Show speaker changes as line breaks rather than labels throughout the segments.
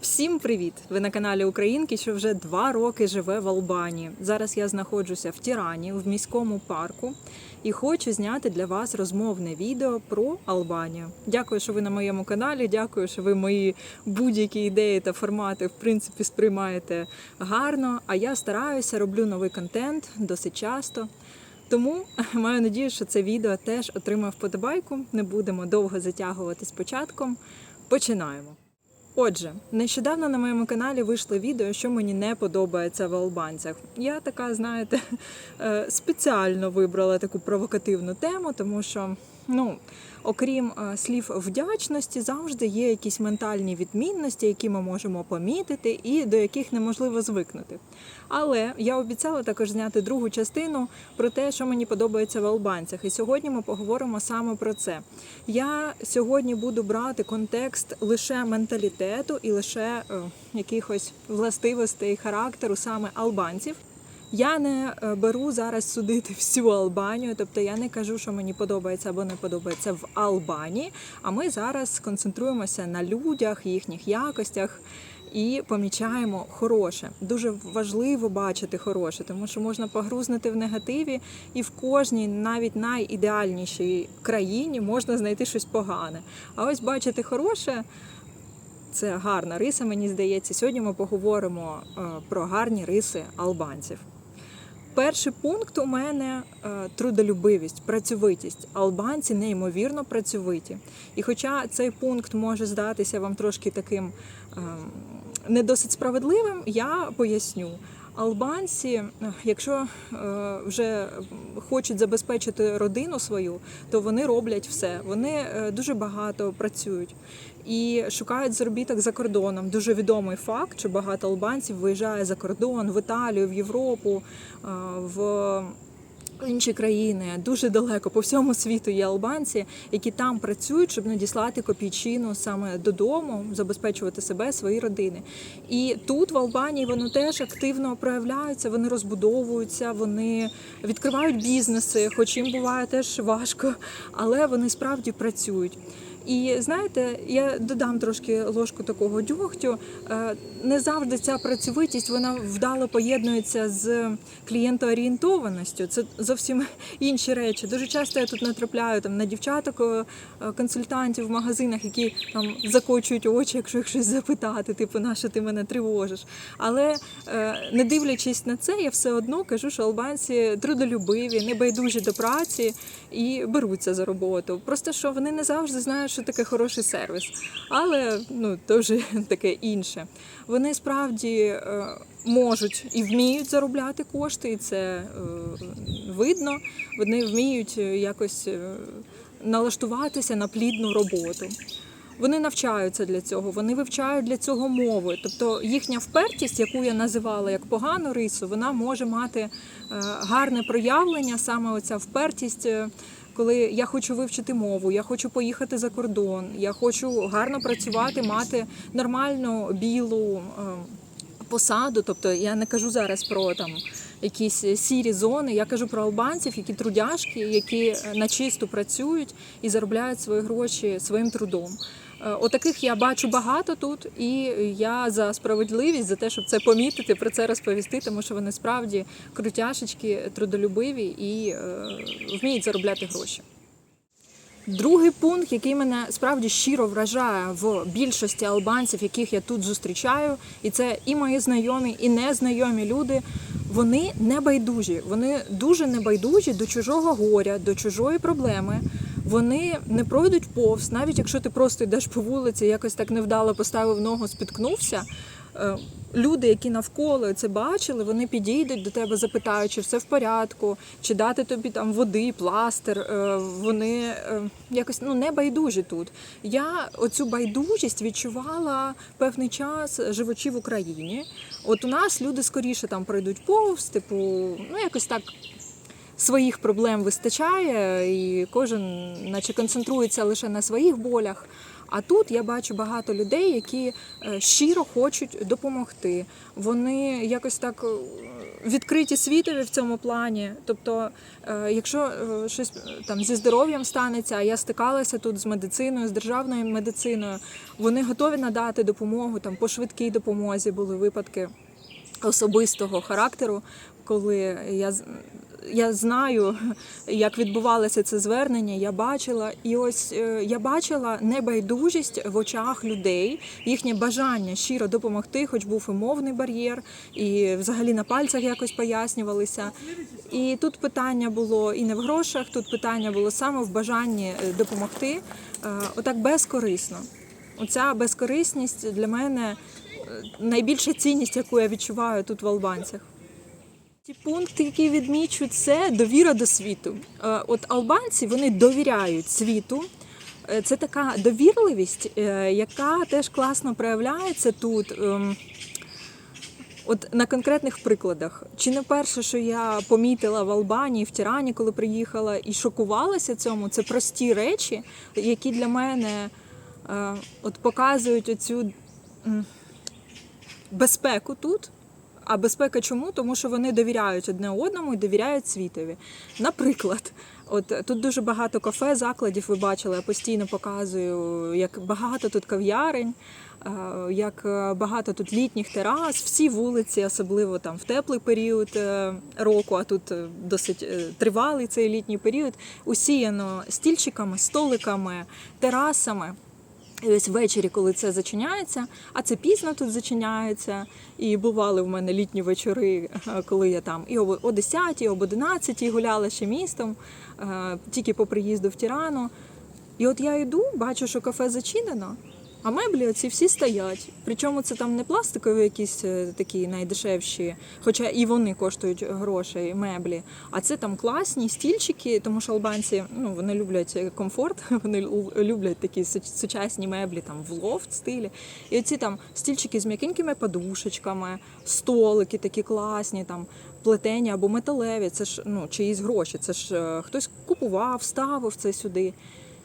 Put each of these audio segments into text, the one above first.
Всім привіт! Ви на каналі Українки, що вже два роки живе в Албанії. Зараз я знаходжуся в Тірані, в міському парку, і хочу зняти для вас розмовне відео про Албанію. Дякую, що ви на моєму каналі. Дякую, що ви мої будь-які ідеї та формати в принципі сприймаєте гарно. А я стараюся, роблю новий контент досить часто. Тому маю надію, що це відео теж отримає вподобайку. Не будемо довго затягувати з початком. Починаємо. Отже, нещодавно на моєму каналі вийшло відео, що мені не подобається в албанцях. Я така, знаєте, е, спеціально вибрала таку провокативну тему, тому що, ну, окрім е, слів вдячності, завжди є якісь ментальні відмінності, які ми можемо помітити і до яких неможливо звикнути. Але я обіцяла також зняти другу частину про те, що мені подобається в албанцях. І сьогодні ми поговоримо саме про це. Я сьогодні буду брати контекст лише менталітету і лише е, якихось властивостей характеру саме албанців. Я не е, беру зараз судити всю Албанію, тобто я не кажу, що мені подобається або не подобається в Албанії. А ми зараз концентруємося на людях, їхніх якостях і помічаємо хороше. Дуже важливо бачити хороше, тому що можна погрузнути в негативі, і в кожній, навіть найідеальнішій країні, можна знайти щось погане. А ось бачити хороше. Це гарна риса, мені здається. Сьогодні ми поговоримо е, про гарні риси албанців. Перший пункт у мене е, трудолюбивість, працьовитість. Албанці неймовірно працьовиті. І хоча цей пункт може здатися вам трошки таким е, не досить справедливим, я поясню. Албанці, е, якщо е, вже хочуть забезпечити родину свою, то вони роблять все. Вони дуже багато працюють і шукають заробіток за кордоном. Дуже відомий факт, що багато албанців виїжджає за кордон в Італію, в Європу, е, в інші країни дуже далеко по всьому світу є албанці, які там працюють, щоб надіслати копійчину саме додому, забезпечувати себе, свої родини. І тут в Албанії воно теж активно проявляються, вони розбудовуються, вони відкривають бізнеси, хоч їм буває теж важко, але вони справді працюють. І знаєте, я додам трошки ложку такого дьогтю. Е, Не завжди ця працьовитість вона вдало поєднується з клієнтоорієнтованістю. Це зовсім інші речі. Дуже часто я тут натрапляю там на дівчаток, е, консультантів в магазинах, які там закочують очі, якщо їх щось запитати, типу, на що ти мене тривожиш. Але е, не дивлячись на це, я все одно кажу, що албанці трудолюбиві, небайдужі до праці і беруться за роботу. Просто що вони не завжди знають, що таке хороший сервіс. Але ну то вже таке інше. Вони справді е, можуть і вміють заробляти кошти, і це е, видно. Вони вміють е, якось налаштуватися на плідну роботу. Вони навчаються для цього, вони вивчають для цього мови. Тобто їхня впертість, яку я називала як погану рису, вона може мати гарне проявлення, саме оця впертість. Коли я хочу вивчити мову, я хочу поїхати за кордон, я хочу гарно працювати, мати нормальну білу е, посаду. Тобто я не кажу зараз про там якісь сірі зони. Я кажу про албанців, які трудяшки, які е, на чисту працюють і заробляють свої гроші своїм трудом. Е, Отаких я бачу багато тут, і я за справедливість, за те, щоб це помітити, про це розповісти, тому що вони справді крутяшечки, трудолюбиві і е, вміють заробляти гроші. Другий пункт, який мене справді щиро вражає в більшості албанців, яких я тут зустрічаю, і це і мої знайомі, і незнайомі люди. Вони не байдужі, вони дуже небайдужі до чужого горя, до чужої проблеми. Вони не пройдуть повз, навіть якщо ти просто йдеш по вулиці, якось так невдало поставив ногу, спіткнувся. е, Люди, які навколо це бачили, вони підійдуть до тебе, запитають, чи все в порядку, чи дати тобі там води, пластир. Е, Вони е, якось ну не байдужі тут. Я оцю байдужість відчувала певний час, живучи в Україні. От у нас люди скоріше там пройдуть повз, типу, ну якось так своїх проблем вистачає, і кожен, наче концентрується лише на своїх болях. А тут я бачу багато людей, які е, щиро хочуть допомогти. Вони якось так е, відкриті світові в цьому плані. Тобто, е, якщо щось там зі здоров'ям станеться, а я стикалася тут з медициною, з державною медициною, вони готові надати допомогу там по швидкій допомозі. Були випадки особистого характеру, коли я я знаю, як відбувалося це звернення. Я бачила, і ось е, я бачила небайдужість в очах людей, їхнє бажання щиро допомогти, хоч був і мовний бар'єр, і взагалі на пальцях якось пояснювалися. І тут питання було і не в грошах, тут питання було саме в бажанні е, допомогти, е, отак безкорисно. Оця безкорисність для мене найбільша цінність, яку я відчуваю тут в албанцях. Пункти, які відмічу, це довіра до світу. Е, От албанці вони довіряють світу. Е, Це така довірливість, е, яка теж класно проявляється тут. ем, От на конкретних прикладах, чи не перше, що я помітила в Албанії, в Тірані, коли приїхала, і шокувалася цьому, це прості речі, які для мене от показують оцю безпеку тут. А безпека чому? Тому що вони довіряють одне одному і довіряють світові. Наприклад, от тут дуже багато кафе, закладів ви бачили, я постійно показую, як багато тут кав'ярень, е, як е, багато тут літніх терас, всі вулиці, особливо там в теплий період е, року, а тут досить тривалий цей літній період, усіяно стільчиками, столиками, терасами. І ось ввечері, коли це зачиняється, а це пізно тут зачиняється. І бували в мене літні вечори, е, коли я там і о 10, і об 11 гуляла ще містом, е, тільки по приїзду в Тірану. І от я йду, бачу, що кафе зачинено, а меблі оці всі стоять. Причому це там не пластикові якісь е, такі найдешевші, хоча і вони коштують грошей, меблі. А це там класні стільчики, тому що албанці ну, вони люблять комфорт, вони люблять такі сучасні меблі там в лофт стилі. І оці там стільчики з м'якенькими подушечками, столики такі класні, там плетені або металеві. Це ж ну, чиїсь гроші. Це ж е, хтось купував, ставив це сюди.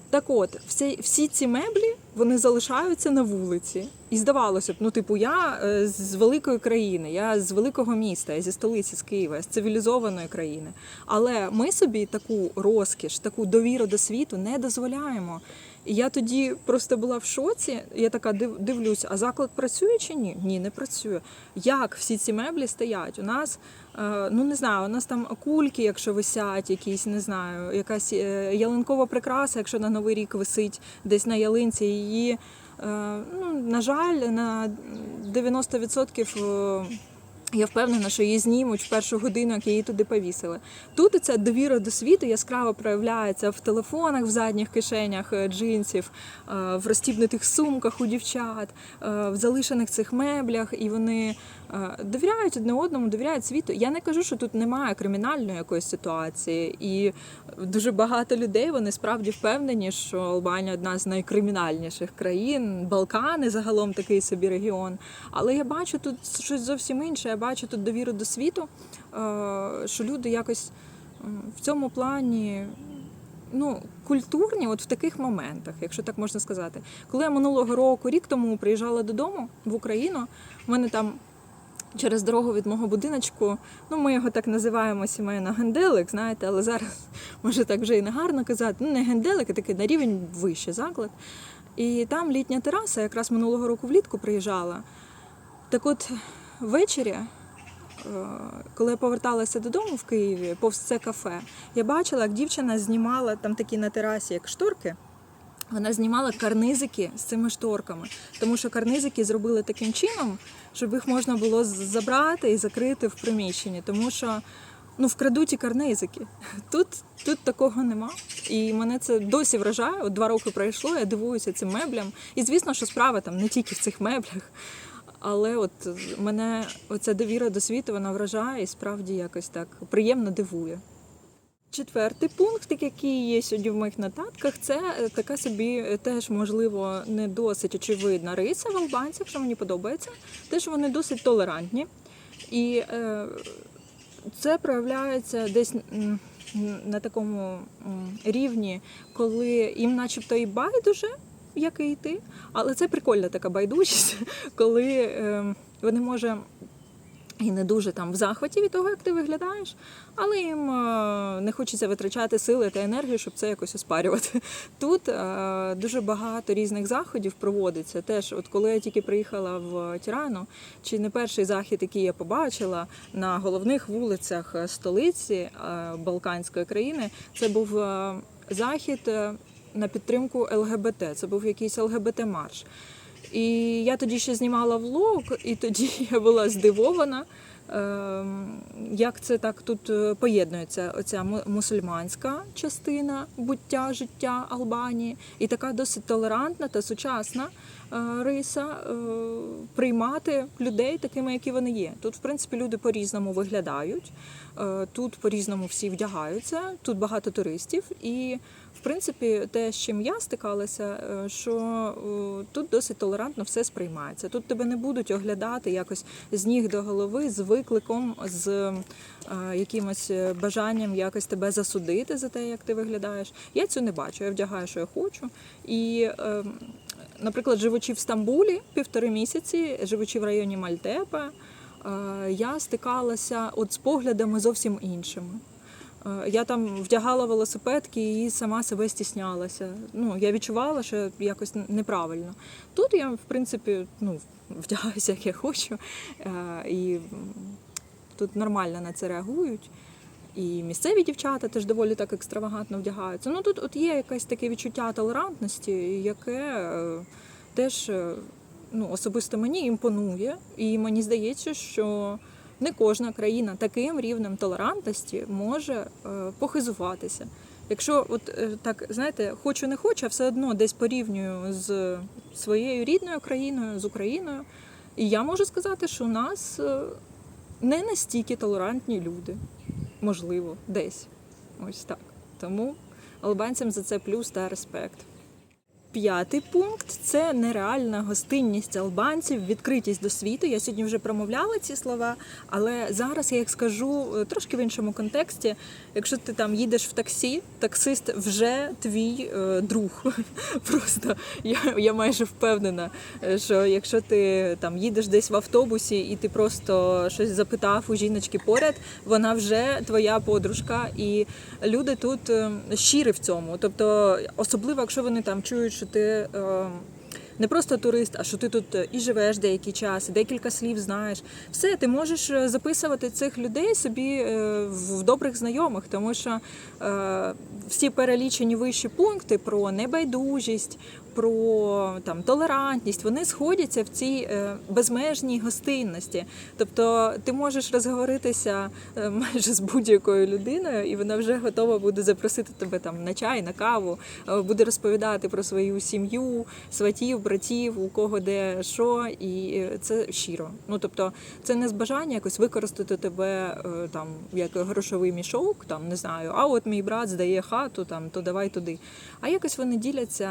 Так от, всі, всі ці меблі вони залишаються на вулиці. І здавалося б, ну, типу, я е, з великої країни, я з великого міста, я зі столиці з Києва, з цивілізованої країни. Але ми собі таку розкіш, таку довіру до світу не дозволяємо. І я тоді просто була в шоці. Я така див, дивлюсь, а заклад працює чи ні? Ні, не працює. Як всі ці меблі стоять? У нас, е, ну не знаю, у нас там кульки, якщо висять, якісь, не знаю, якась е, ялинкова прикраса, якщо на Новий рік висить десь на ялинці, її, е, ну, на жаль, на 90% е, я впевнена, що її знімуть в першу годину, як її туди повісили. Тут ця довіра до світу яскраво проявляється в телефонах, в задніх кишенях е, джинсів, е, в розтібнутих сумках у дівчат, е, в залишених цих меблях, і вони довіряють одне одному, довіряють світу. Я не кажу, що тут немає кримінальної якоїсь ситуації, і дуже багато людей вони справді впевнені, що Албанія одна з найкримінальніших країн, Балкани загалом такий собі регіон. Але я бачу тут щось зовсім інше. Я бачу тут довіру до світу, е, що люди якось в цьому плані. Ну, культурні, от в таких моментах, якщо так можна сказати. Коли я минулого року, рік тому приїжджала додому в Україну, в мене там через дорогу від мого будиночку, ну ми його так називаємо сімейно генделик, знаєте, але зараз може так вже і не гарно казати. Ну, не генделик, а такий на рівень вище заклад. І там літня тераса, якраз минулого року влітку приїжджала. Так от ввечері, е, коли я поверталася додому в Києві, повз це кафе, я бачила, як дівчина знімала там такі на терасі, як шторки. Вона знімала карнизики з цими шторками, тому що карнизики зробили таким чином, щоб їх можна було забрати і закрити в приміщенні, тому що ну вкрадуть і карнизики. Тут, тут такого нема. І мене це досі вражає. От два роки пройшло, я дивуюся цим меблям. І звісно, що справа там не тільки в цих меблях. Але от мене оця довіра до світу вона вражає і справді якось так приємно дивує. Четвертий пункт, який є сьогодні в моїх нотатках, це е, така собі е, теж можливо не досить очевидна риса в албанцях, що мені подобається, те, що вони досить толерантні. І е, це проявляється десь на такому рівні, коли їм начебто і байдуже як і. Але це прикольна така байдужість, коли е, вони може. І не дуже там в захваті від того, як ти виглядаєш, але їм е, не хочеться витрачати сили та енергію, щоб це якось оспарювати. Тут е, дуже багато різних заходів проводиться. Теж, от коли я тільки приїхала в Тірану, чи не перший захід, який я побачила на головних вулицях е, столиці Балканської країни, це був захід на підтримку ЛГБТ. Це був якийсь ЛГБТ-марш. І я тоді ще знімала влог, і тоді я була здивована, ем, як це так тут е, поєднується оця му- мусульманська частина буття життя Албанії, і така досить толерантна та сучасна е, риса е, приймати людей такими, які вони є. Тут, в принципі, люди по-різному виглядають, тут по-різному всі вдягаються, тут багато туристів і. В принципі, те, з чим я стикалася, е, що тут досить толерантно все сприймається. Тут тебе не будуть оглядати якось з ніг до голови, з викликом, з е, якимось е, бажанням якось тебе засудити за те, як ти виглядаєш. Я цю не бачу. Я вдягаю, що я хочу. І, наприклад, живучи в Стамбулі півтори місяці, живучи в районі Мальтепе, е, я стикалася от з поглядами зовсім іншими. Е, Я там вдягала велосипедки і сама себе стіснялася. Ну, я відчувала, що якось неправильно. Тут я, в принципі, ну, вдягаюся, як я хочу, е, і тут нормально на це реагують. І місцеві дівчата теж доволі так екстравагантно вдягаються. Ну тут от є якесь таке відчуття толерантності, яке е, теж ну, особисто мені імпонує. І мені здається, що не кожна країна таким рівнем толерантності може е, похизуватися. Якщо от е, так знаєте, хочу не хочу, а все одно десь порівнюю з своєю рідною країною, з Україною, і я можу сказати, що у нас е, не настільки толерантні люди, можливо, десь. Ось так. Тому албанцям за це плюс та респект. П'ятий пункт це нереальна гостинність албанців, відкритість до світу. Я сьогодні вже промовляла ці слова, але зараз я їх скажу е, трошки в іншому контексті. Якщо ти там їдеш в таксі, таксист вже твій е, друг. Просто я, я майже впевнена, е, що якщо ти там їдеш десь в автобусі і ти просто щось запитав у жіночки поряд, вона вже твоя подружка, і люди тут е, щирі в цьому. Тобто, особливо, якщо вони там чують, що ти. Е, Не просто турист, а що ти тут і живеш деякий час, декілька слів знаєш. Все, ти можеш е, записувати цих людей собі е, в добрих знайомих, тому що е, всі перелічені вищі пункти про небайдужість, про там толерантність, вони сходяться в цій е, безмежній гостинності. Тобто ти можеш розговоритися е, майже з будь-якою людиною, і вона вже готова буде запросити тебе там на чай, на каву, е, буде розповідати про свою сім'ю, сватів, братів, у кого де що, і е, це щиро. Ну тобто, це не з бажання якось використати тебе е, там як грошовий мішок, там не знаю, а от мій брат здає хату, там то давай туди. А якось вони діляться.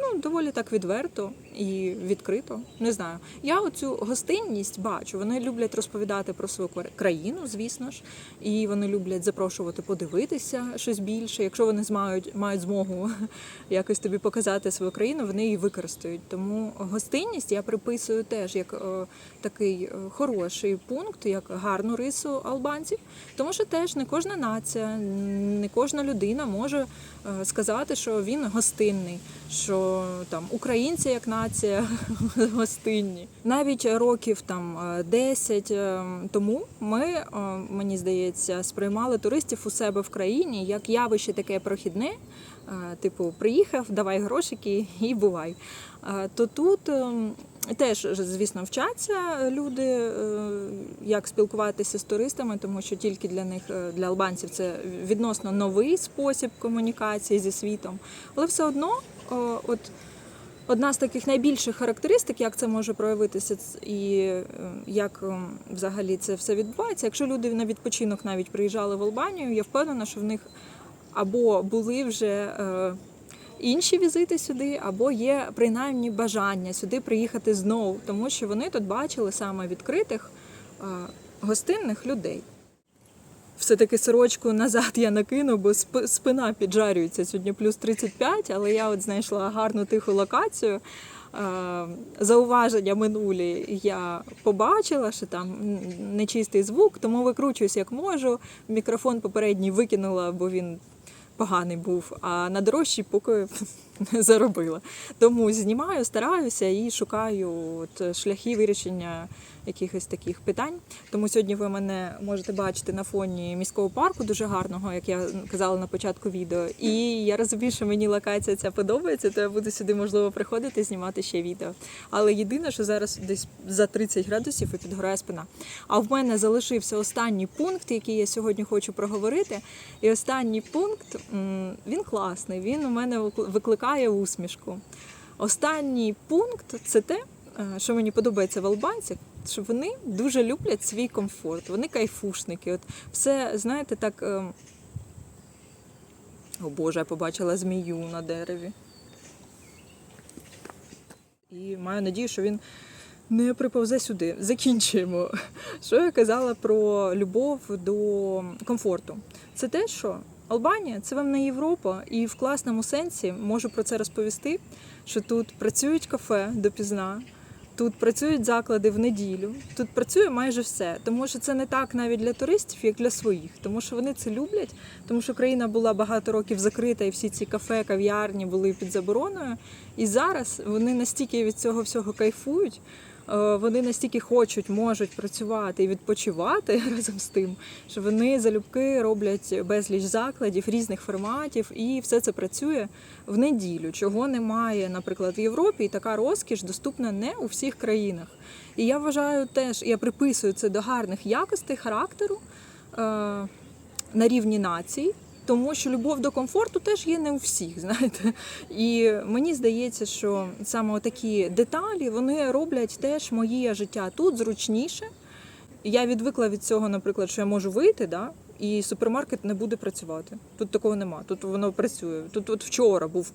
Ну, доволі так відверто і відкрито. Не знаю. Я оцю гостинність бачу. Вони люблять розповідати про свою кра- країну, звісно ж, і вони люблять запрошувати подивитися щось більше. Якщо вони змають, мають змогу якось тобі показати свою країну, вони її використають. Тому гостинність я приписую теж як е, такий е, хороший пункт, як гарну рису албанців, тому що теж не кожна нація, не кожна людина може сказати, що він гостинний, що там українці як нація гостинні. Навіть років там е, 10 е, тому ми, е, мені здається, сприймали туристів у себе в країні як явище таке прохідне. е, Типу, приїхав, давай грошики і бувай. Е, То тут е, теж, звісно, вчаться люди, е, як спілкуватися з туристами, тому що тільки для них, е, для албанців, це відносно новий спосіб комунікації зі світом. Але все одно, е, от одна з таких найбільших характеристик, як це може проявитися, і як взагалі це все відбувається. Якщо люди на відпочинок навіть приїжджали в Албанію, я впевнена, що в них або були вже. Інші візити сюди, або є принаймні бажання сюди приїхати знову, тому що вони тут бачили саме відкритих е, гостинних людей. все-таки сорочку назад я накину, бо сп- спина піджарюється. Сьогодні плюс 35, але я от знайшла гарну тиху локацію. Е, Зауваження минулі я побачила, що там нечистий звук, тому викручуюсь як можу. Мікрофон попередній викинула, бо він поганий був, а на дорожчій поки заробила. Тому знімаю, стараюся і шукаю от шляхи вирішення якихось таких питань. Тому сьогодні ви мене можете бачити на фоні міського парку, дуже гарного, як я казала на початку відео. І я розумію, що мені локація ця подобається, то я буду сюди можливо приходити знімати ще відео. Але єдине, що зараз десь за 30 градусів і підгорає спина. А в мене залишився останній пункт, який я сьогодні хочу проговорити. І останній пункт він класний. Він у мене викли- викликає усмішку. Останній пункт це те, е, що мені подобається в албанцях, що вони дуже люблять свій комфорт. Вони кайфушники. От все, знаєте, так. ем, О Боже, я побачила змію на дереві. І маю надію, що він не приповзе сюди. Закінчуємо. Що я казала про любов до комфорту? Це те, що Албанія це вам не Європа, і в класному сенсі можу про це розповісти, що тут працюють кафе допізна. Тут працюють заклади в неділю, тут працює майже все, тому що це не так навіть для туристів, як для своїх, тому що вони це люблять, тому що країна була багато років закрита, і всі ці кафе, кав'ярні були під забороною. І зараз вони настільки від цього всього кайфують, вони настільки хочуть, можуть працювати і відпочивати разом з тим, що вони залюбки роблять безліч закладів різних форматів, і все це працює в неділю, чого немає, наприклад, в Європі, і така розкіш доступна не у всіх країнах. І я вважаю теж, я приписую це до гарних якостей характеру е, на рівні націй. Тому що любов до комфорту теж є не у всіх, знаєте. І мені здається, що саме такі деталі вони роблять теж моє життя тут зручніше. Я відвикла від цього, наприклад, що я можу вийти, да, і супермаркет не буде працювати. Тут такого нема. Тут воно працює. Тут от вчора був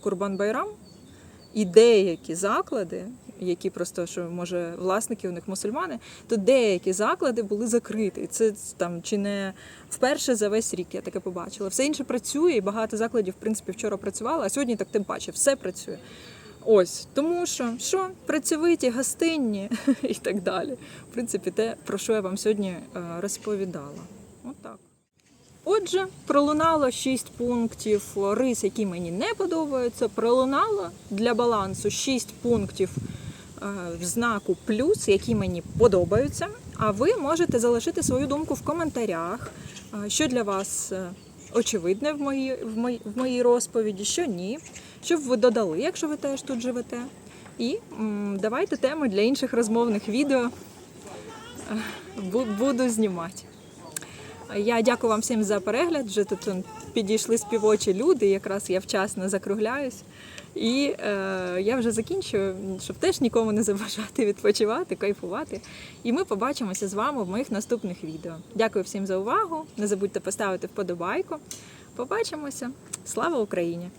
Курбан Байрам, і деякі заклади, які просто що може власники у них мусульмани, то деякі заклади були закриті. Це там чи не вперше за весь рік я таке побачила. Все інше працює, і багато закладів, в принципі, вчора працювало, а сьогодні так тим паче, все працює. Ось тому, що що працьовиті, гостинні і так далі. В принципі, те, про що я вам сьогодні е, розповідала. Отак. Отже, пролунало 6 пунктів рис, які мені не подобаються. Пролунало для балансу 6 пунктів в знаку плюс, які мені подобаються. А ви можете залишити свою думку в коментарях, е, що для вас е, очевидне в моїй, в, моїй, в моїй розповіді, що ні, що б ви додали, якщо ви теж тут живете. І м, давайте теми для інших розмовних відео е, буду знімати. Я дякую вам всім за перегляд. Вже тут підійшли співочі люди, якраз я вчасно закругляюсь. І е, я вже закінчую, щоб теж нікому не заважати відпочивати, кайфувати. І ми побачимося з вами в моїх наступних відео. Дякую всім за увагу. Не забудьте поставити вподобайку. Побачимося. Слава Україні!